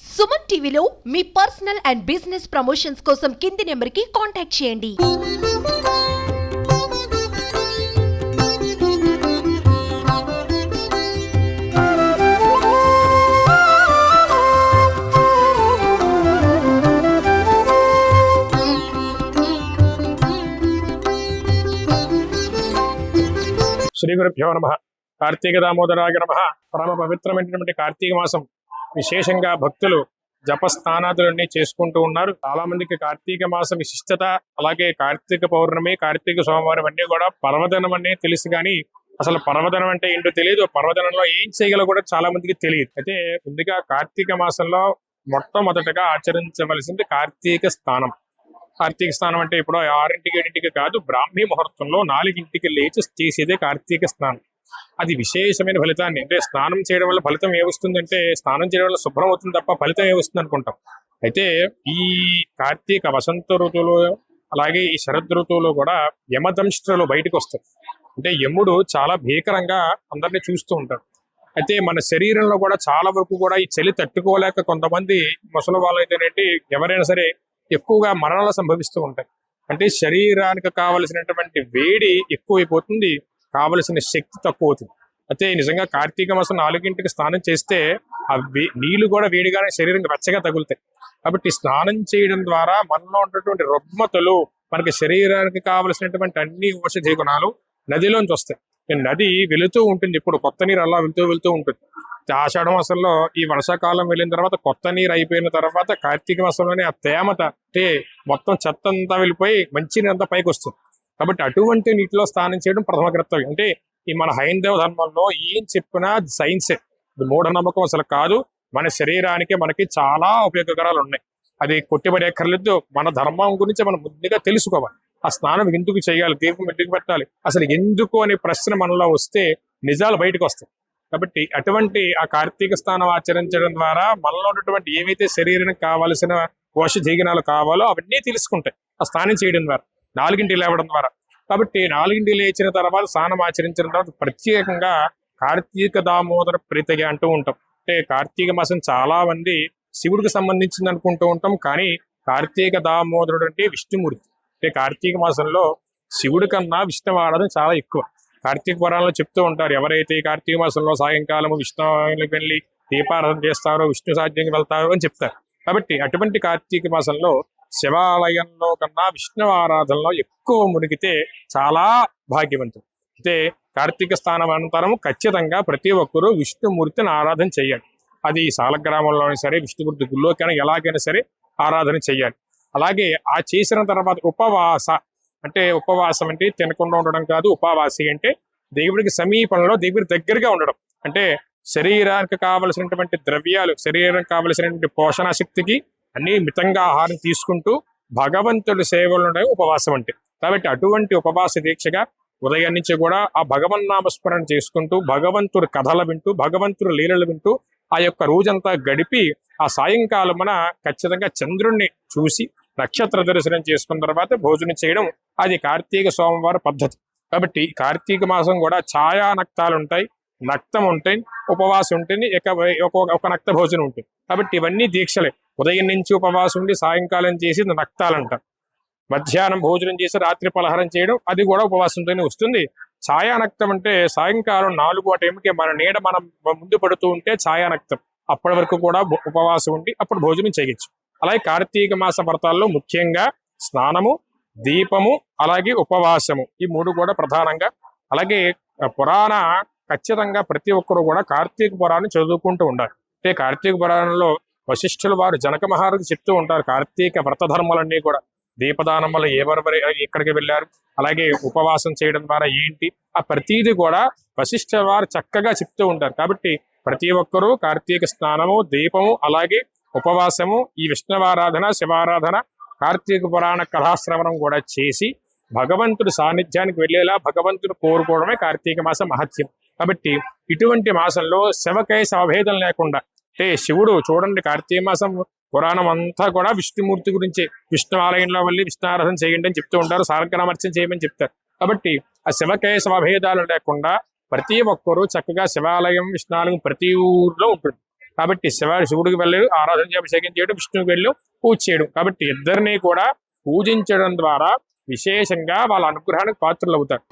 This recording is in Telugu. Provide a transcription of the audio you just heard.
సుమన్ టీవీలో మీ పర్సనల్ అండ్ బిజినెస్ ప్రమోషన్స్ కోసం కింది నెంబర్కి కాంటాక్ట్ చేయండి. శ్రీ గురుభ్యో నమ. కార్తీక దామోదరాయ నమ. పరమ పవిత్రమైనటువంటి కార్తీక మాసం. విశేషంగా భక్తులు జపస్థానాదులన్నీ చేసుకుంటూ ఉన్నారు. చాలా మందికి కార్తీక మాసం విశిష్టత అలాగే కార్తీక పౌర్ణమి కార్తీక సోమవారం అన్ని కూడా పర్వదనం అనే తెలుసు కానీ అసలు పర్వదనం అంటే ఏంటో తెలియదు పర్వదనంలో ఏం చేయగల కూడా చాలా మందికి తెలియదు. అయితే ముందుగా కార్తీక మాసంలో మొట్టమొదటగా ఆచరించవలసింది కార్తీక స్థానం కార్తీక స్నానం అంటే ఇప్పుడు ఆరింటికి ఏడింటికి కాదు బ్రాహ్మీ ముహూర్తంలో నాలుగింటికి లేచి చేసేదే కార్తీక స్నానం. అది విశేషమైన ఫలితాన్ని. అంటే స్నానం చేయడం వల్ల ఫలితం ఏమొస్తుందంటే స్నానం చేయడం వల్ల శుభ్రం అవుతుంది తప్ప ఫలితం ఏమొస్తుంది అనుకుంటాం అయితే ఈ కార్తీక వసంత ఋతువులో అలాగే ఈ శరద్ ఋతువులో కూడా యమదంష్ట్రలు బయటకు వస్తాయి అంటే యముడు చాలా భీకరంగా అందరినీ చూస్తూ ఉంటాడు. అయితే మన శరీరంలో కూడా చాలా వరకు కూడా ఈ చలి తట్టుకోలేక కొంతమంది ముసలి వాళ్ళు అయితేనేంటి ఎవరైనా సరే ఎక్కువగా మరణాలు సంభవిస్తూ ఉంటాయి. అంటే శరీరానికి కావలసినటువంటి వేడి ఎక్కువైపోతుంది కావలసిన శక్తి తక్కువ అవుతుంది. అయితే నిజంగా కార్తీక మాసం నాలుగింటికి స్నానం చేస్తే ఆ వే- నీళ్ళు కూడా వేడిగానే శరీరం వెచ్చగా తగులుతాయి. కాబట్టి స్నానం చేయడం ద్వారా మనలో ఉన్నటువంటి రుగ్మతలు మనకి శరీరానికి కావలసినటువంటి అన్ని ఔషధి గుణాలు నదిలోంచి వస్తాయి. నది వెళుతూ ఉంటుంది. ఇప్పుడు కొత్త నీరు అలా వెళ్తూ వెళుతూ ఉంటుంది. ఆషాఢ మాసంలో ఈ వర్షాకాలం వెళ్ళిన తర్వాత కొత్త నీరు అయిపోయిన తర్వాత కార్తీక మాసంలోనే ఆ తేమత అంటే మొత్తం చెత్త అంతా వెళ్ళిపోయి మంచి నీరు అంతా పైకి వస్తుంది. కాబట్టి అటువంటి నీటిలో స్నానం చేయడం ప్రథమ కర్తవ్యం. అంటే ఈ మన హైందవ ధర్మంలో ఏం చెప్పినా సైన్సే. ఇది మూఢనమ్మకం అసలు కాదు. మన శరీరానికి మనకి చాలా ఉపయోగకరాలు ఉన్నాయి. అది కొట్టిపడేక్కర్లేదు మన ధర్మం గురించి మనం ముందుగా తెలుసుకోవాలి. ఆ స్నానం ఎందుకు చేయాలి? దీపం ఎందుకు పెట్టాలి? అసలు ఎందుకు అనే ప్రశ్న మనలో వస్తే నిజాలు బయటకు వస్తాయి. కాబట్టి అటువంటి ఆ కార్తీక స్నానం ఆచరించడం ద్వారా మనలో ఉన్నటువంటి ఏవైతే శరీరానికి కావాల్సిన పోష జీగనాలు కావాలో అవన్నీ తెలుసుకుంటాయి. ఆ స్నానం చేయడం ద్వారా. నాలుగింటి లేవడం ద్వారా. కాబట్టి నాలుగింటి లేచిన తర్వాత స్నానం ఆచరించిన తర్వాత ప్రత్యేకంగా కార్తీక దామోదర ప్రీతగా అంటూ ఉంటాం. అంటే కార్తీక మాసం చాలా మంది శివుడికి సంబంధించింది అనుకుంటూ ఉంటాం. కానీ కార్తీక దామోదరుడు అంటే విష్ణుమూర్తి. అంటే కార్తీక మాసంలో శివుడి కన్నా విష్ణు ఆరాధన చాలా ఎక్కువ. కార్తీక పురాణంలో చెప్తూ ఉంటారు ఎవరైతే ఈ కార్తీక మాసంలో సాయంకాలం విష్ణువుకి వెళ్ళి దీపారాధన చేస్తారో విష్ణు సాధ్యంకి వెళ్తారో అని చెప్తారు. కాబట్టి అటువంటి కార్తీక మాసంలో శివాలయంలో కన్నా విష్ణు ఆరాధనలో ఎక్కువ మునిగితే చాలా భాగ్యవంతుడు అయితే కార్తీక స్థానం అనంతరం ఖచ్చితంగా ప్రతి ఒక్కరూ విష్ణుమూర్తిని ఆరాధన చేయాలి. అది సాలగ్రామంలోనే సరే విష్ణుమూర్తి గుళ్ళోకైనా ఎలాగైనా సరే ఆరాధన చేయాలి. అలాగే ఆ చేసిన తర్వాత ఉపవాస అంటే ఉపవాసం అంటే తినకుండా ఉండడం కాదు ఉపవాసి అంటే దేవుడికి సమీపంలో దేవుడి దగ్గరగా ఉండడం. అంటే శరీరానికి కావలసినటువంటి ద్రవ్యాలు శరీరానికి కావలసినటువంటి పోషణ శక్తికి అన్నీ మితంగా ఆహారం తీసుకుంటూ భగవంతుడి సేవలు ఉపవాసం అంటే. కాబట్టి అటువంటి ఉపవాస దీక్షగా ఉదయం నుంచి కూడా ఆ భగవన్ నామస్మరణ చేసుకుంటూ భగవంతుడు కథలు వింటూ భగవంతుడు లీలలు వింటూ ఆ యొక్క రోజంతా గడిపి ఆ సాయంకాలమున ఖచ్చితంగా చంద్రుణ్ణి చూసి నక్షత్ర దర్శనం చేసుకున్న తర్వాత భోజనం చేయడం అది కార్తీక సోమవారం పద్ధతి. కాబట్టి కార్తీక మాసం కూడా ఛాయా నక్తాలు ఉంటాయి నక్తం ఉంటాయి ఉపవాసం ఉంటుంది ఇక ఒక ఒక నక్త భోజనం ఉంటుంది. కాబట్టి ఇవన్నీ దీక్షలే. ఉదయం నుంచి ఉపవాసం ఉండి సాయంకాలం చేసి నక్తాలంటారు మధ్యాహ్నం భోజనం చేసి రాత్రి పలహారం చేయడం అది కూడా ఉపవాసంతోనే వస్తుంది. ఛాయానక్తం అంటే సాయంకాలం నాలుగు ఆ టైంకి మన నీడ మనం ముందు పడుతూ ఉంటే ఛాయానక్తం అప్పటి వరకు కూడా ఉపవాసం ఉండి అప్పుడు భోజనం చేయొచ్చు. అలాగే కార్తీక మాస వ్రతాల్లో ముఖ్యంగా స్నానము దీపము అలాగే ఉపవాసము. ఈ మూడు కూడా ప్రధానంగా. అలాగే పురాణ ఖచ్చితంగా ప్రతి ఒక్కరు కూడా కార్తీక పురాణం చదువుకుంటూ ఉండాలి. అంటే కార్తీక పురాణంలో వశిష్ఠులు వారు జనక మహారాజు చెప్తూ ఉంటారు కార్తీక వ్రత ధర్మాలన్నీ కూడా. దీపదానం వల్ల ఎవరెవరు ఎక్కడికి వెళ్ళారు అలాగే ఉపవాసం చేయడం ద్వారా ఏంటి ఆ ప్రతీది కూడా వశిష్ఠ వారు చక్కగా చెప్తూ ఉంటారు. కాబట్టి ప్రతి ఒక్కరూ కార్తీక స్నానము దీపము అలాగే ఉపవాసము ఈ విష్ణువారాధన శివారాధన కార్తీక పురాణ కథాశ్రవణం కూడా చేసి భగవంతుడి సాన్నిధ్యానికి వెళ్ళేలా భగవంతుడు కోరుకోవడమే కార్తీక మాసం మహత్యం. కాబట్టి ఇటువంటి మాసంలో శవకై శవభేదం లేకుండా హే శివుడు చూడండి కార్తీక మాసం పురాణం అంతా కూడా విష్ణుమూర్తి గురించి. విష్ణు ఆలయంలో వెళ్ళి విష్ణు చేయండి అని చెప్తూ ఉంటారు సాలగ్రామర్చన చేయమని చెప్తారు. కాబట్టి ఆ శివకేశభేదాలు లేకుండా ప్రతి ఒక్కరూ చక్కగా శివాలయం విష్ణాలయం ప్రతి ఊర్లో ఉంటుంది. కాబట్టి శివ శివుడికి వెళ్ళి ఆరాధన అభిషేకం చేయడం విష్ణువుకి వెళ్ళి పూజ చేయడం. కాబట్టి ఇద్దరిని కూడా పూజించడం ద్వారా విశేషంగా వాళ్ళ అనుగ్రహానికి పాత్రలు అవుతారు.